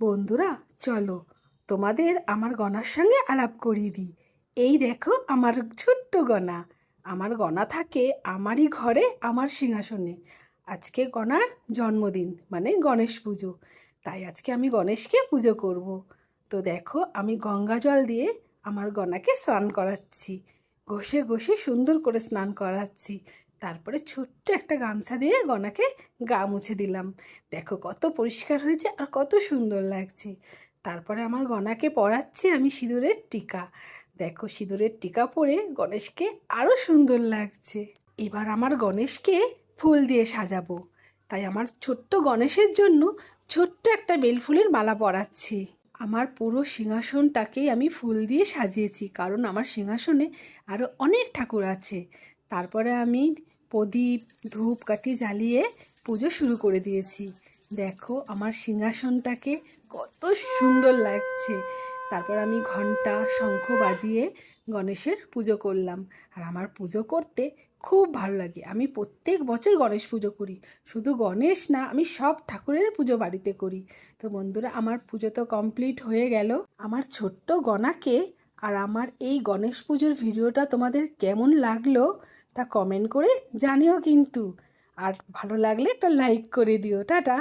বন্ধুরা, চলো তোমাদের আমার গনার সঙ্গে আলাপ করিয়ে দিই। এই দেখো আমার ছোট্ট গনা। আমার গনা থাকে আমারই ঘরে, আমার সিংহাসনে। আজকে গনার জন্মদিন মানে গণেশ পুজো। তাই আজকে আমি গণেশকে পুজো করব। তো দেখো, আমি গঙ্গা জল দিয়ে আমার গনাকে স্নান করাচ্ছি। ঘষে ঘষে সুন্দর করে স্নান করাচ্ছি। তারপরে ছোট্ট একটা গামছা দিয়ে গনাকে গা মুছে দিলাম। দেখো কত পরিষ্কার হয়েছে আর কত সুন্দর লাগছে। তারপরে আমার গনাকে পরাচ্ছি আমি সিঁদুরের টিকা। দেখো সিঁদুরের টিকা পরে গণেশকে আরও সুন্দর লাগছে। এবার আমার গণেশকে ফুল দিয়ে সাজাবো। তাই আমার ছোট্ট গণেশের জন্য ছোট্ট একটা বেলফুলের মালা পরাচ্ছি। আমার পুরো সিংহাসনটাকেই আমি ফুল দিয়ে সাজিয়েছি, কারণ আমার সিংহাসনে আরও অনেক ঠাকুর আছে। তারপরে আমি প্রদীপ ধূপকাঠি জ্বালিয়ে পুজো শুরু করে দিয়েছি। দেখো আমার সিংহাসনটাকে কত সুন্দর লাগছে। তারপর আমি ঘণ্টা শঙ্খ বাজিয়ে গণেশের পুজো করলাম। আর আমার পুজো করতে খুব ভালো লাগে। আমি প্রত্যেক বছর গণেশ পুজো করি। শুধু গণেশ না, আমি সব ঠাকুরের পুজো বাড়িতে করি। তো বন্ধুরা, আমার পুজো তো কমপ্লিট হয়ে গেল। আমার ছোট্ট গণাকে আর আমার এই গণেশ পুজোর ভিডিওটা তোমাদের কেমন লাগল তা কমেন্ট করে জানিও কিন্তু। আর ভালো লাগলে একটা লাইক করে দিও। টাটা।